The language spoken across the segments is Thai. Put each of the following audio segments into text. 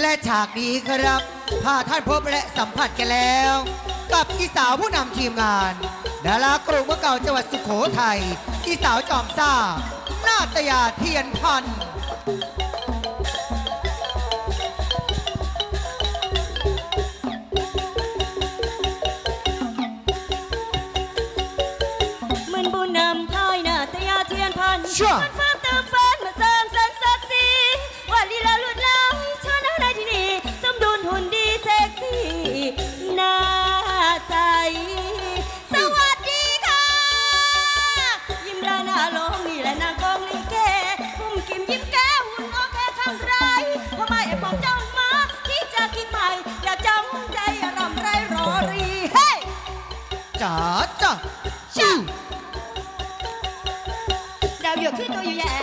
และฉากนี้ครับ พาท่านพบและสัมผัสกันแล้ว กับอีสาวผู้นำทีมงาน ดารากรุงเมืองเก่าจังหวัดสุโขทัยอีสาวจอมซ่า นาตยาเทียนพันธ์มันบุญนำท้ายนาตยาเทียนพันชั่ง บอกเจ้ามาคิดจะคิดใหม่ อย่าจำใจรำไรรอรีเฮ้ยจ๋าจ๋าชิวดาวหยดที่ตัวอยู่แย่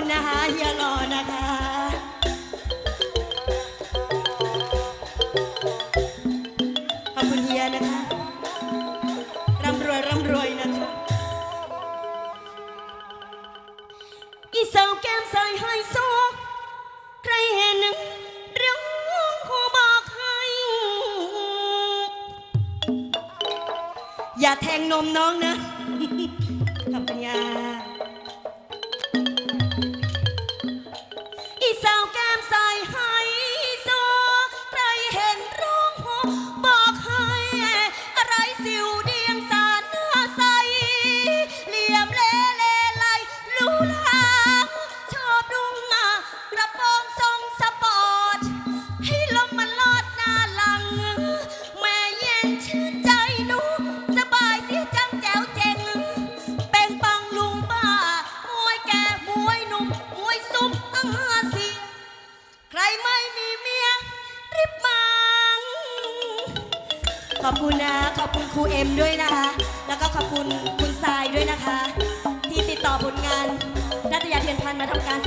คุณนะคะเฮียรอนะคะ ขอบคุณเฮียนะคะ ร่ำรวยร่ำรวยนะคะ อีสาวแก้มใสหอยโซใครเห็นเรื่องขอบอกให้ อย่าแทงนมน้องนะ ขอบคุณยา ใครไม่มีเมียรีบมาขอบคุณนะขอบคุณครูเอ็มด้วยนะคะ แล้วก็ขอบคุณคุณทรายด้วยนะคะ ที่ติดต่อผลงานนัตยาเทียนพันมาทำการ